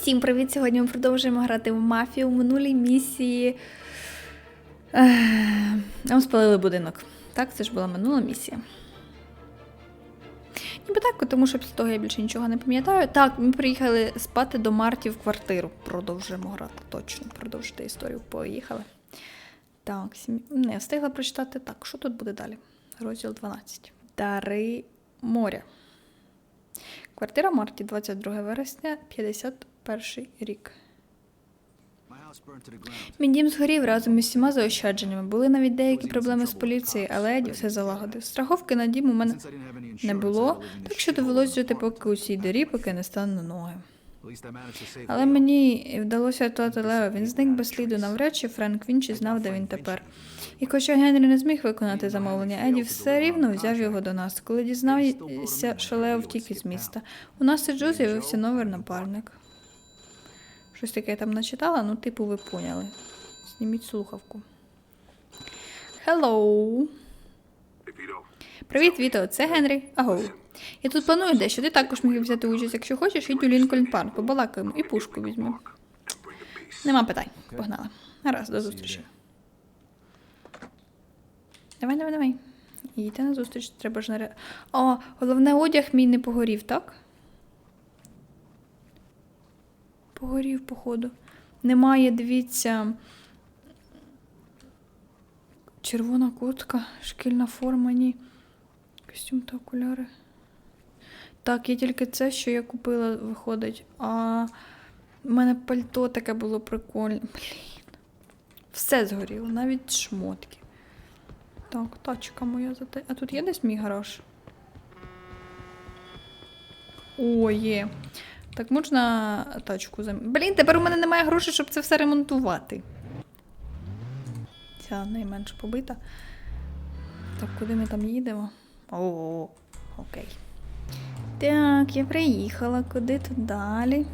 Всім привіт! Сьогодні ми продовжуємо грати в мафію в минулій місії. Нам спалили будинок. Так, це ж була минула місія. Ніби так, тому що після того я більше нічого не пам'ятаю. Так, ми приїхали спати до Марті в квартиру. Продовжуємо грати. Точно, продовжити історію. Поїхали. Так, сім... не встигла прочитати. Так, що тут буде далі? Розділ 12. Дари моря. Квартира Марті, 22 вересня, 51 рік. Мій дім згорів разом із всіма заощадженнями. Були навіть деякі проблеми з поліцією, але Еді все залагодив. Страховки на дім у мене не було, так що довелось жити поки у цій дирі, поки не стану на ноги. Але мені вдалося рятувати Лео. Він зник без сліду. Навряд чи Френк Вінчі знав, де він тепер. І хоча Генрі не зміг виконати замовлення, Еді все рівно взяв його до нас. Коли дізнався, що Лео втік із міста. У нас і Джо з'явився новий напарник. Щось таке я там начитала, ну, типу, ви поняли. Зніміть слухавку. Hello. Привіт, Віто, це Генрі. Аго. Я тут планую дещо. Ти також міг взяти участь, якщо хочеш, йдь у Лінкольн Парк, побалакаємо і пушку візьмемо. Нема питань. Погнали. Гаразд, до зустрічі. Давай, давай, давай. Їдьте на зустріч, треба ж наре. О, головне одяг мій не погорів, так? Погорів, походу. Немає, дивіться. Червона куртка, шкільна форма, ні. Костюм та окуляри. Так, є тільки це, що я купила, виходить. А в мене пальто таке було прикольне. Блін. Все згоріло, навіть шмотки. Так, тачка моя за те. А тут є десь мій гараж? О, є. Так можна тачку зам... Блін, тепер у мене немає грошей, щоб це все ремонтувати. Ця найменш побита. Так, куди ми там їдемо? О, окей. Так, я приїхала. Куди тут далі?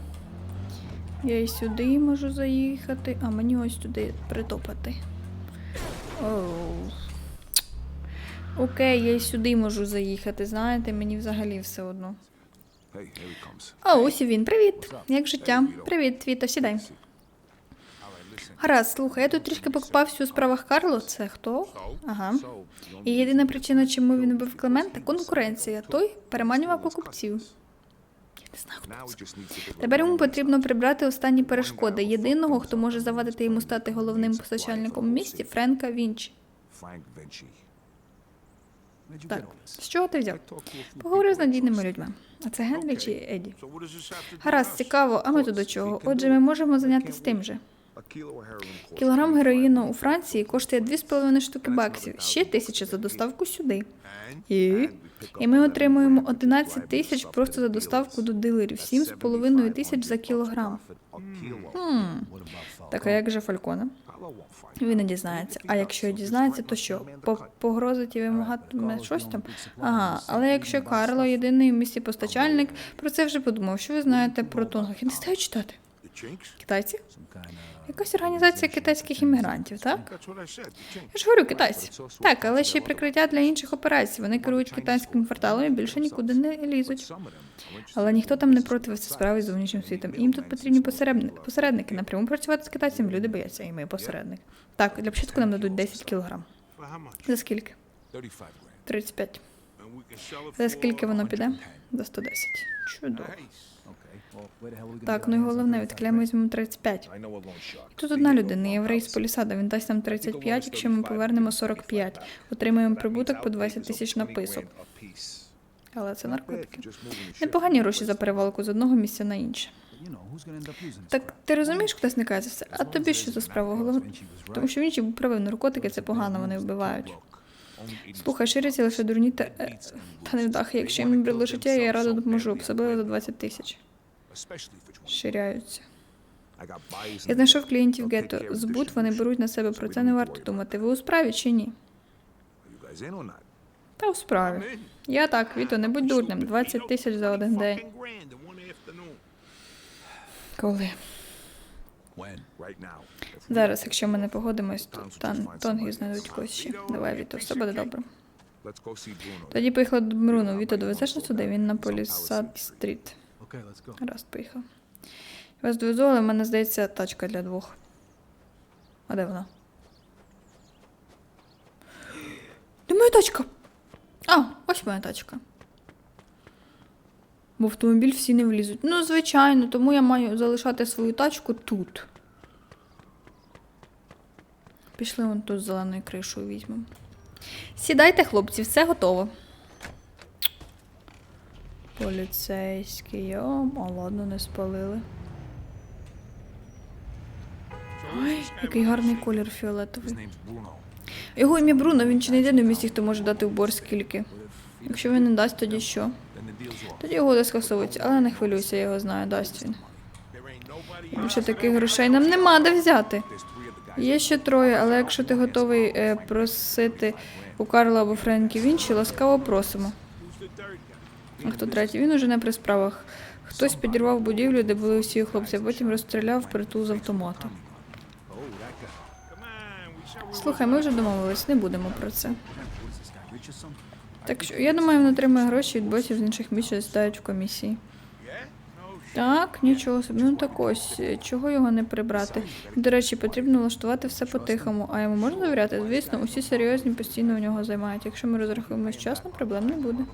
Я і сюди можу заїхати, а мені ось туди притопати. Окей, я і сюди можу заїхати, знаєте, мені взагалі все одно. А ось і він. Привіт. Як життя? Привіт, Віта, сідай. Гаразд, слухай, я тут трішки покупався у справах Карло. Це хто? Ага. І єдина причина, чому він вбив Клемента конкуренція. Той переманював покупців. Тепер йому потрібно прибрати останні перешкоди. Єдиного, хто може завадити йому стати головним постачальником у місті, Френка Вінчі. Так, з чого ти взяв? Поговорив з надійними людьми. А це Генрі чи Еді? Гаразд, цікаво, а ми тут до чого? Отже, ми можемо зайнятися тим же. Кілограм героїну у Франції коштує 2,5 штуки баксів, ще тисяча за доставку сюди. І? І ми отримуємо 11 тисяч просто за доставку до дилерів, 7,5 тисяч за кілограм. Хм. Так, а як же Фалькона? Він не дізнається. А якщо дізнається, то що? Погрозить і вимагатиме щось там? Ага, але якщо Карло єдиний в місті постачальник, про це вже подумав. Що ви знаєте про тонгах? Я не стаю читати. Китайці? Якась організація китайських іммігрантів, так? Я ж говорю, китайці. Так, але ще й прикриття для інших операцій. Вони керують китайським кварталом і більше нікуди не лізуть. Але ніхто там не проти справи з зовнішнім світом. Їм тут потрібні. Посередники напряму працювати з китайцями. Люди бояться, і ми посередник. Так, для початку нам дадуть 10 кілограм. За скільки? 35. За скільки воно піде? За 110. Чудово. Так, ну і головне, від клями візьмемо 35. Тут одна людина, єврей з полісада, він дасть нам 35, якщо ми повернемо 45. Отримаємо прибуток по 20 тисяч написок. Але це наркотики. Непогані гроші за перевалку з одного місця на інше. Так ти розумієш, хто зникає за все? А тобі що за справа головне? Тому що він ще правив, наркотики це погано, вони вбивають. Слухай, ширяться лише дурні та, е, та невдахи. Якщо їм брали життя, я радо допоможу, особливо за 20 тисяч. Ширяються. Я знайшов клієнтів гетто. Збут вони беруть на себе, про це не варто думати. Ви у справі чи ні? Та у справі. Я так, Віто, не будь дурним. 20 тисяч за один день. Коли? Зараз, якщо ми не погодимось, то тан, тонги знайдуть когось ще. Давай, Віто, все буде добре. Тоді поїхала до Бруно. Віто, довезеш нас туди? Він на Полісад стріт. Раз, поїхав. Вас довезу, але в мене здається тачка для двох. А де вона? Де моя тачка? А, ось моя тачка. В автомобіль всі не влізуть. Ну, звичайно, тому я маю залишати свою тачку тут. Пішли вон тут з зеленою кришою візьмемо. Сідайте, хлопці, все готово. Поліцейський, йом, а ладно, не спалили. Ой, який гарний колір фіолетовий. Його ім'я Бруно, він чи не єдиний в місті, хто може дати в борг скільки. Якщо він не дасть, тоді що? Тоді угода скасовується, але не хвилюйся, я його знаю, дасть він. Більше таких грошей нам нема де взяти. Є ще троє, але якщо ти готовий е, просити у Карла або Френкі Вінші, ласкаво просимо. А хто третій? Він уже не при справах. Хтось підірвав будівлю, де були усі хлопці, а потім розстріляв притул з автомата. Слухай, ми вже домовились, не будемо про це. Так що я думаю, він отримує гроші від босів з інших місць, що засідають в комісії. Так, нічого собі. Ну так ось, чого його не прибрати? До речі, потрібно влаштувати все по-тихому. А йому можна довіряти? Звісно, усі серйозні постійно у нього займають. Якщо ми розрахуємось вчасно, проблем не буде.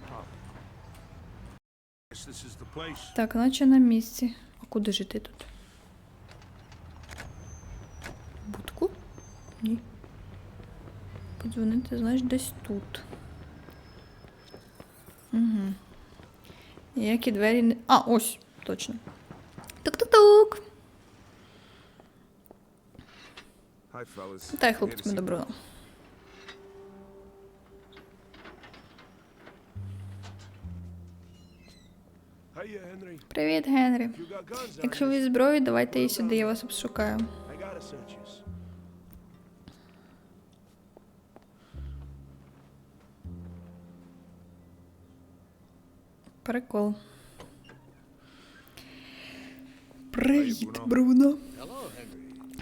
Так, наче на місці. А куди жити тут? Будку? Ні. Подзвонити, знаєш, десь тут. Угу. Ніякі двері не. А, ось, точно. Тук-тук-тук. Дай хлопцям добро. Привіт, Генрі. Якщо ви зі зброєю, давайте її сюди, я вас обшукаю. Прикол. Привіт, Бруно.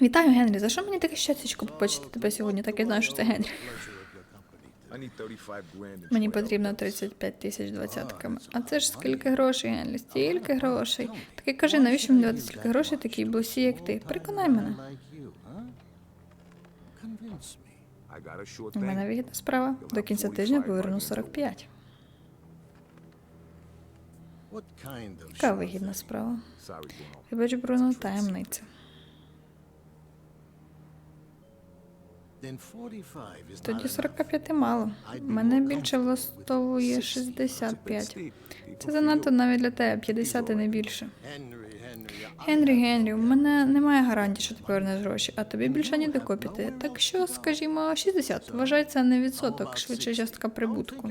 Вітаю, Генрі. За що мені таке щастячко побачити тебе сьогодні? Так я знаю, що це Генрі. Мені потрібно 35 тисяч двадцятками. А це ж скільки грошей, Генрі? Стільки грошей. Так і кажи, навіщо мені давати стільки грошей такій босі, як ти? Переконай мене. У мене вигідна справа. До кінця тижня поверну 45. Яка вигідна справа? Вибач, Бруно, таємниця. Тоді 45 мало. Мене більше влаштовує 65. Це занадто навіть для тебе, 50 і не більше. Генрі, Генрі, у мене немає гарантії, що ти повернеш гроші, а тобі більше ніде копіти. Так що, скажімо, 60. Вважай це не відсоток, швидше частка прибутку.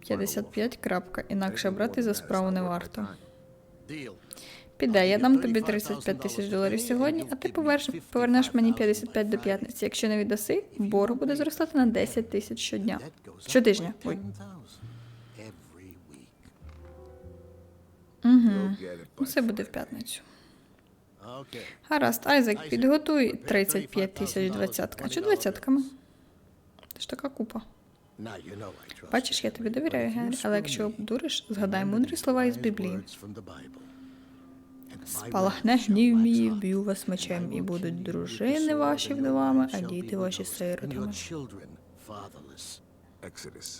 55 крапка, інакше брати за справу не варто. Піде, я дам тобі 35 тисяч доларів сьогодні, а ти повернеш мені 55 до п'ятниці. Якщо не віддаси, борг буде зростати на 10 тисяч щодня. Щотижня. Ой. Угу. Все буде в п'ятницю. Гаразд, Айзек, підготуй 35 тисяч двадцятка. Чи двадцятками? Це ж така купа. Бачиш, я тобі довіряю, Генрі, але якщо обдуриш, згадай мудрі слова із Біблії. Спалахне гнів мій, вб'ю вас мечем, і будуть дружини ваші вдовами, а діти ваші сиротами.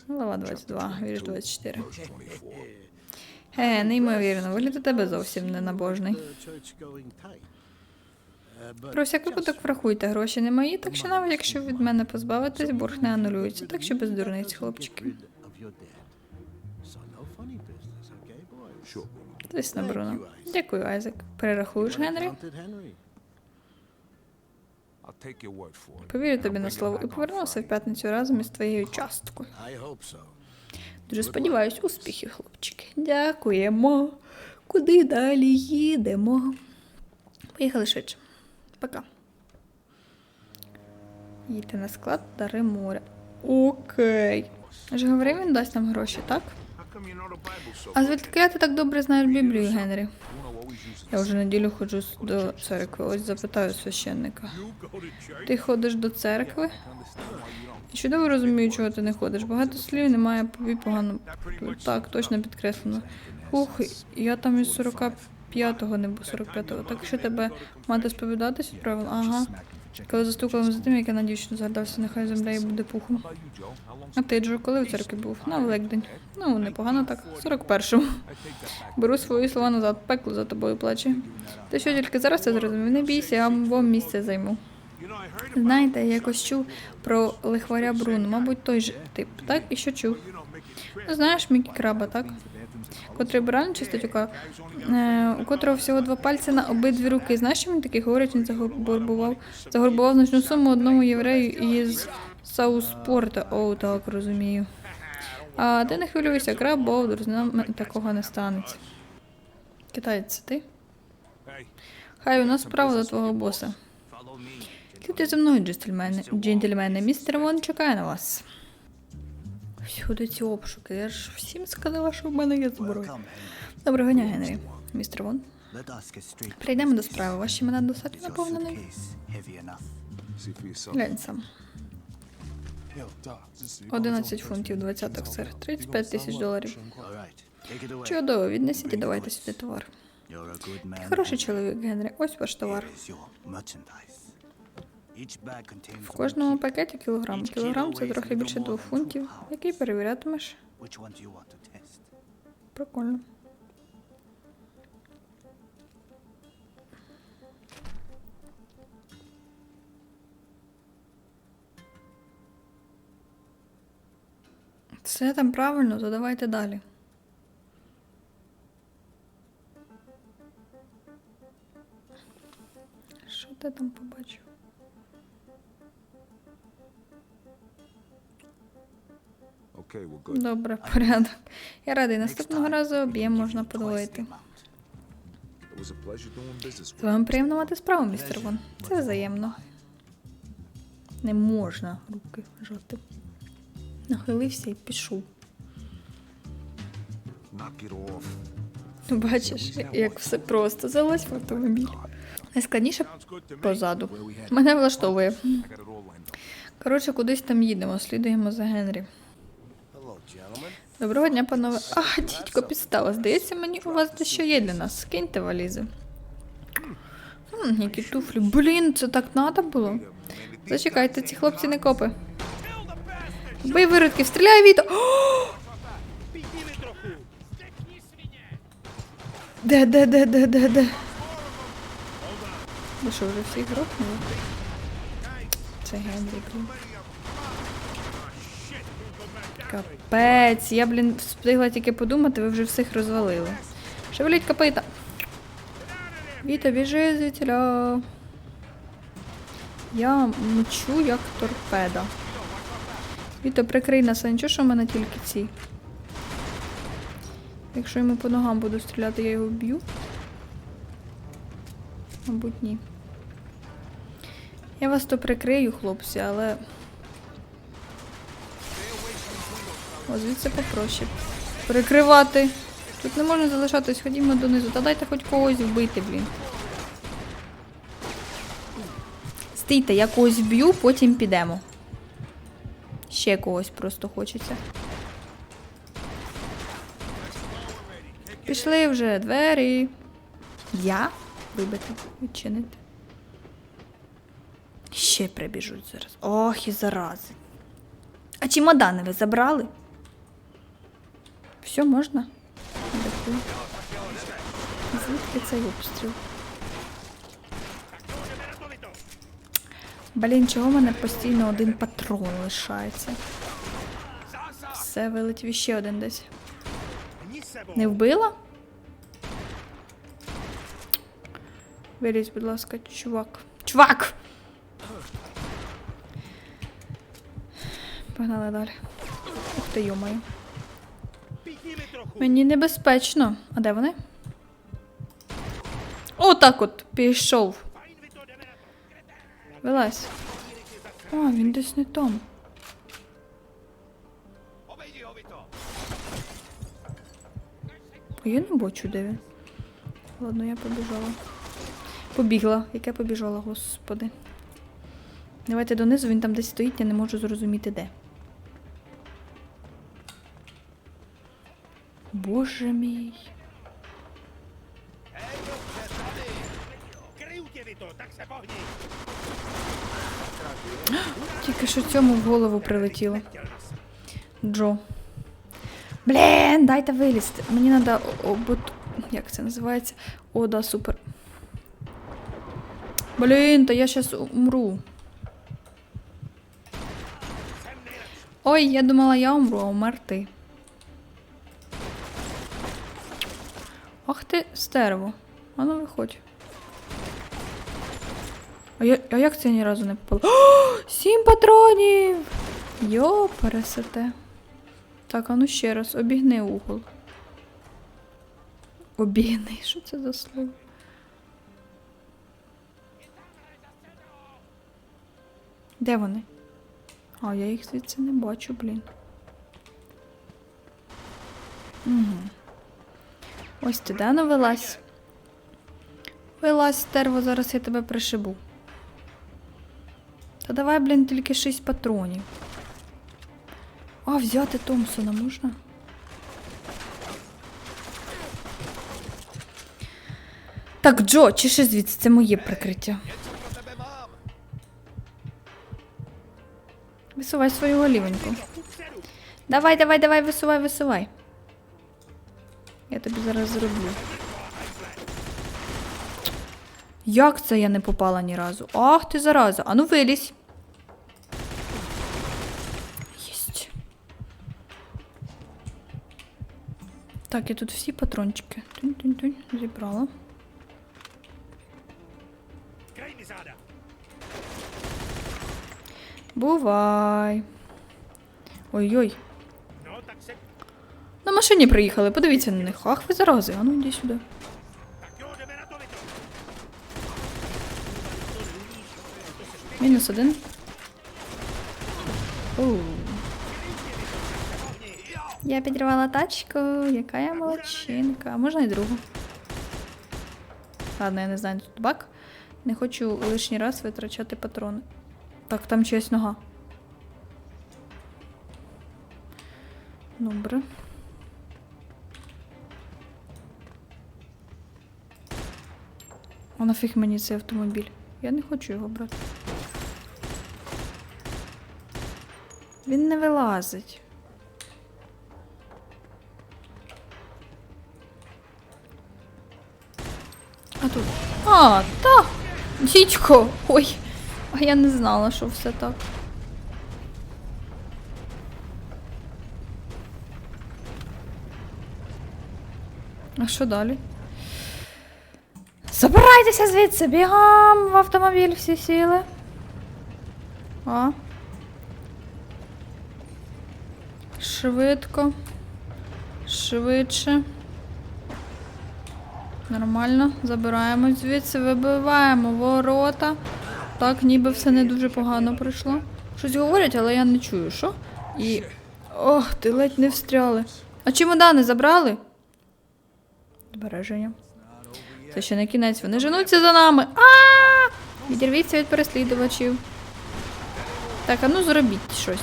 Глава 22, вірш 24. Е, неймовірно, вигляд у тебе зовсім не. Про всяк випадок врахуйте, гроші не мої, так що навіть якщо від мене позбавитись, борг не анулюється, так що без дурниць, хлопчики. Звісно, Бруно. Дякую, Айзек. Перерахуєш, Генрі? Повірю тобі на слово і повернуся в п'ятницю разом із твоєю часткою. Дуже сподіваюсь, успіхів, хлопчики. Дякуємо. Куди далі їдемо? Поїхали швидше. Пока. Їдьте на склад дари моря. Окей. Я ж говорив, він дасть нам гроші, так? А звідки ти так добре знаєш Біблію, Генрі? Я вже неділю ходжу до церкви. Ось запитаю священника. Ти ходиш до церкви? Я чудово розумію, чого ти не ходиш. Багато слів немає пові погано. Так, точно підкреслено. Ух, я там із 45-го, не був 45-го. Так що тебе мати сповідатись відправила? Ага. Коли застукала за тим, як я на дівчину згадався, нехай земля їй буде пухом. А ти, Джо, коли в церкві був? На Великдень. Ну, непогано так. 41-му. Беру свої слова назад, пекло за тобою плаче. Ти що тільки зараз це зрозумів? Не бійся, я вам місце займу. Знаєте, я якось чув про лихваря Бруно, мабуть, той же тип, так? І що чув? Ну, знаєш, Мікі Краба, так? Котрий бран чи статюка, е, у котрого всього два пальці на обидві руки. Знаєш, що він такий говорить, він загорбував, загорбував значну суму одному єврею із Сауспорта. О, так, розумію. А ти не хвилюйся, краб Бовдур, з нами такого не станеться. Китаєць, ти? Хай у нас справа до твого боса. Слідуйте за мною, джентльмени. Джентльмени, містер Вон чекає на вас. Всюди ці обшуки. Я ж всім сказала, що в мене є зброя. Доброго дня, Генрі. Містер Вон. Прийдемо до справи. Ваш імена достатньо наповнений? Глянь сам. 11 фунтів, 20 сир. 35 тисяч доларів. Чудово, віднесіть і давайте сюди товар. Хороший чоловік, Генрі. Ось ваш товар. В кожному пакеті кілограм. Кілограм це трохи більше двох фунтів. Який перевірятимеш? Прикольно. Все там правильно, то давайте далі. Що ти там побачив? Добре, порядок. Я радий, наступного разу об'єм можна подвоїти. З вами приємно мати справу, містер Вон. Це взаємно. Не можна руки жати. Нахилився і пішов. Бачиш, як все просто. Залазь в автомобіль. Найскладніше позаду. Мене влаштовує. Коротше, кудись там їдемо, слідуємо за Генрі. Доброго дня, панове. А, дідько, підстава. Здається, мені у вас дещо є для нас. Скиньте валізи. Хм, які туфлі. Блін, це так надо було. Зачекайте, ці хлопці не копи. Бий виродків, стріляй! О! Де, де, де, де, де, де? Ви що, вже всіх грохнули? Це Генрі, блін. Капець, я, блін, встигла тільки подумати, ви вже всіх розвалили. Шевеліть копита. Віта, біжи звідтіля. Я мчу як торпеда. Віта, прикрий нас, а нічого, що в мене тільки ці. Якщо йому по ногам буду стріляти, я його вб'ю. Мабуть, ні. Я вас то прикрию, хлопці, але. О, звідси попроще. Прикривати. Тут не можна залишатись, ходімо донизу. Та дайте хоч когось вбити, блін. Стійте, я когось вб'ю, потім підемо. Ще когось просто хочеться. Пішли вже двері. Я? Вибити, відчинити. Ще прибіжуть зараз. Ох, і зарази. А чемодани ви забрали? Все, можна? Дякую. Звідки цей обстріл? Блін, чого в мене постійно один патрон лишається? Все, вилетів ще один десь. Не вбила? Вилізь, будь ласка, чувак. Чувак! Погнали далі. Ух ти, йомаю. Мені небезпечно. А де вони? Отак от пішов. Вилазь. А, він десь не там. Я не бачу, де він. Ладно, я побіжала. Побігла. Яке побіжала, господи. Давайте донизу, він там десь стоїть, я не можу зрозуміти де. Боже мій. Тільки що цьому в голову прилетіло. Джо. Блін, дайте вилізти. Мені треба обут... Як це називається? О, да, супер. Блін, та я щас умру. Ой, я думала, я умру, а умер ти. Ах ти, стерво. А ну виходь. А, я, а як це я ні разу не попала? О, сім патронів! Йо, пересете. Так, а ну ще раз, обігни угол. Обігни, що це за слово? Де вони? А, я їх звідси не бачу, блін. Угу. Ось ти, да, ну вилазь. Вилазь, стерво, зараз я тебе пришибу. Та давай, блін, тільки 6 патронів. А, взяти Томпсона можна? Так, Джо, чеши звідси, це моє прикриття. Висувай свою голівеньку. Давай, давай, давай, висувай, висувай. Я тобі зараз зроблю. Як це я не попала ні разу? Ах ти зараза. Ану вилізь. Єсть. Так, я тут всі патрончики. Тунь-тунь-тунь. Зібрала. Бувай. Ой-ой. Ну, так се... На машині приїхали, подивіться на них. Ах, ви зарази. Ану, йди сюди. Мінус один. Оу. Я підривала тачку, яка я молодчинка. А можна і другу. Ладно, я не знаю, тут бак. Не хочу лишній раз витрачати патрони. Так, там чиясь нога. Добре. А нафіг мені цей автомобіль? Я не хочу його брати. Він не вилазить. А тут. А, та! Дідько! Ой! А я не знала, що все так. А що далі? Забирайтеся звідси, бігам в автомобіль всі сіли. А. Швидко. Швидше. Нормально. Забираємось звідси, вибиваємо ворота. Так, ніби все не дуже погано пройшло. Щось говорять, але я не чую, що? І. Ох, ти ледь не встряли. А чемодани забрали? Збереження. Це ще не кінець, вони женуться за нами. А! Відірвіться від переслідувачів. Так, а ну зробіть щось.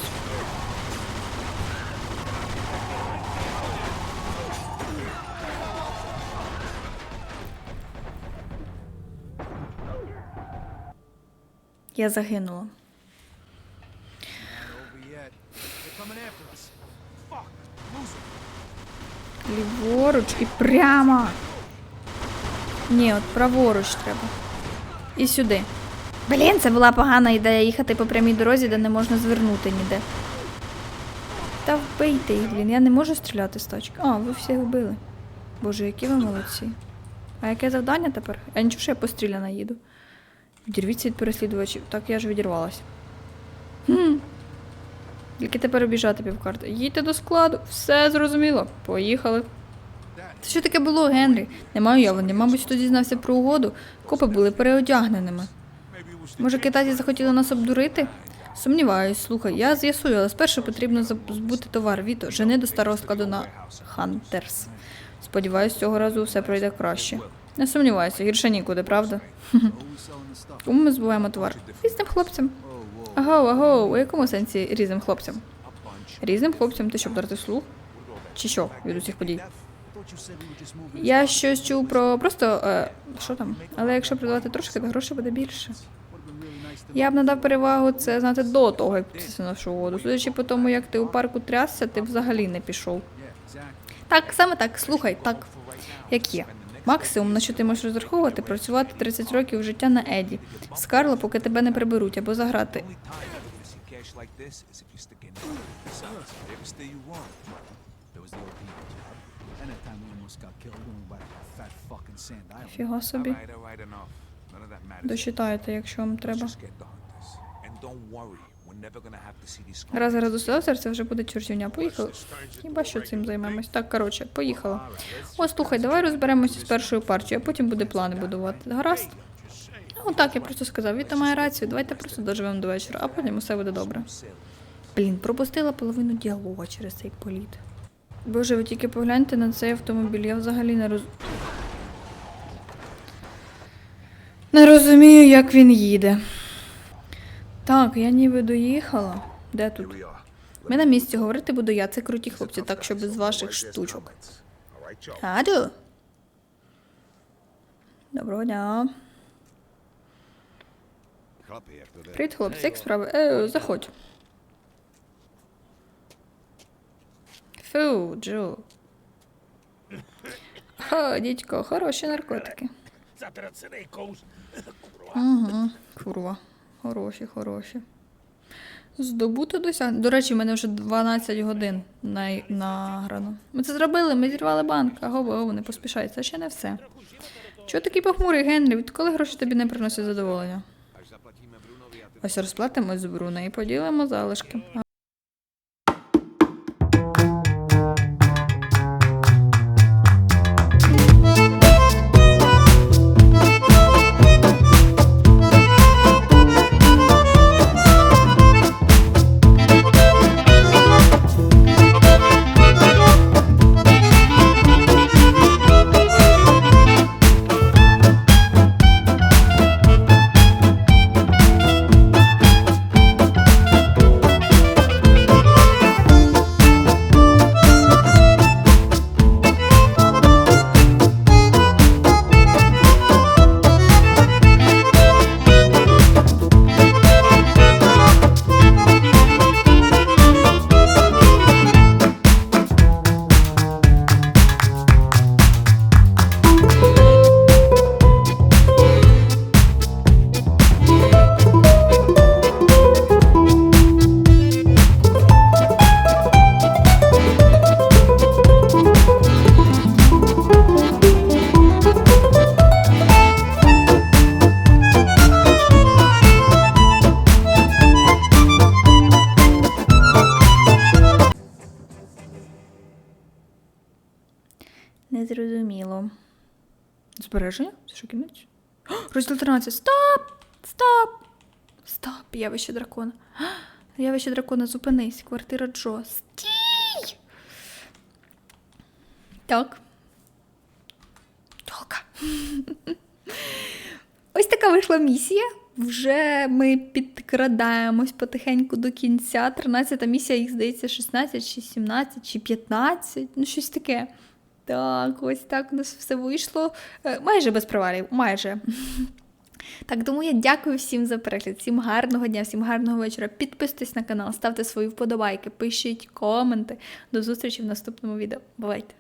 Я загинула. Ліворуч і прямо. Ні, от праворуч треба. І сюди. Блін, це була погана ідея їхати по прямій дорозі, де не можна звернути ніде. Та вбийте їх, блін. Я не можу стріляти з тачки. А, ви всіх вбили. Боже, які ви молодці. А яке завдання тепер? Я нічого, що я постріляна їду. Відірвіться від переслідувачів. Так я ж відірвалася. Хм. Тільки тепер обіжати півкарти. Їдьте до складу, все зрозуміло. Поїхали. Це що таке було, Генрі? Не маю уявлення. Мабуть, хто дізнався про угоду. Копи були переодягненими. Може, китайці захотіли нас обдурити? Сумніваюсь, слухай, я з'ясую, але спершу потрібно забути товар. Віто, жени до старого складу на Хантерс. Сподіваюсь, цього разу все пройде краще. Не сумніваюся, гірше нікуди, правда? Кому ми збуваємо товар? Різним хлопцям. Аго, аго, у якому сенсі різним хлопцям? Різним хлопцям, ти що, вдарти слух? Чи що від усіх подій? Я щось чув про просто. Е, що там? Але якщо продавати трошки, то грошей буде більше. Я б надав перевагу це знати до того, як ти знайшов воду. Судячи по тому, як ти у парку трясся, ти взагалі не пішов. Так, саме так, слухай, так. Як є. Максимум, на що ти можеш розраховувати, працювати 30 років життя на Еді. З Карло, поки тебе не приберуть або заграти. Фіга собі. Дочитайте, якщо вам треба. Раз зараз до серця вже буде чортівня. Поїхали. Хіба що цим займемось? Так, коротше, поїхала. О, слухай, давай розберемося з першою партією, а потім буде плани будувати. Гаразд? Ну так, я просто сказав, Віта має рацію, давайте просто доживемо до вечора, а потім усе буде добре. Блін, пропустила половину діалога через цей політ. Боже, ви тільки погляньте на цей автомобіль, я взагалі не роз... Не розумію, як він їде. Так, я ніби доїхала. Де тут? Ми на місці говорити буду я, це круті хлопці, так що без ваших штучок. Аду. Доброго дня. Привіт, хлопці, як справи? Е, заходь. Фу, Джо. О, дідько, хороші наркотики. Угу, курва. Хороші, хороші. Здобути досягнення. До речі, в мене вже 12 годин на... награно. Ми це зробили, ми зірвали банк. Аго, аго, не поспішай, це ще не все. Чого такий похмурий, Генрі? Відколи гроші тобі не приносять задоволення? Ось розплатимось з Бруно і поділимо залишки. Незрозуміло. Збереження? Це що кінець? Розділ 13. Стоп! Стоп! Стоп! Явище дракона. Явище дракона, зупинись. Квартира Джо. Стій! Так. Толка. Ось така вийшла місія. Вже ми підкрадаємось потихеньку до кінця. 13-та місія, їх здається, 16 чи 17 чи 15, ну щось таке. Так, ось так у нас все вийшло. Е, Майже без провалів, майже. Так, тому я дякую всім за перегляд, всім гарного дня, всім гарного вечора. Підписуйтесь на канал, ставте свої вподобайки, пишіть коменти. До зустрічі в наступному відео. Бувайте!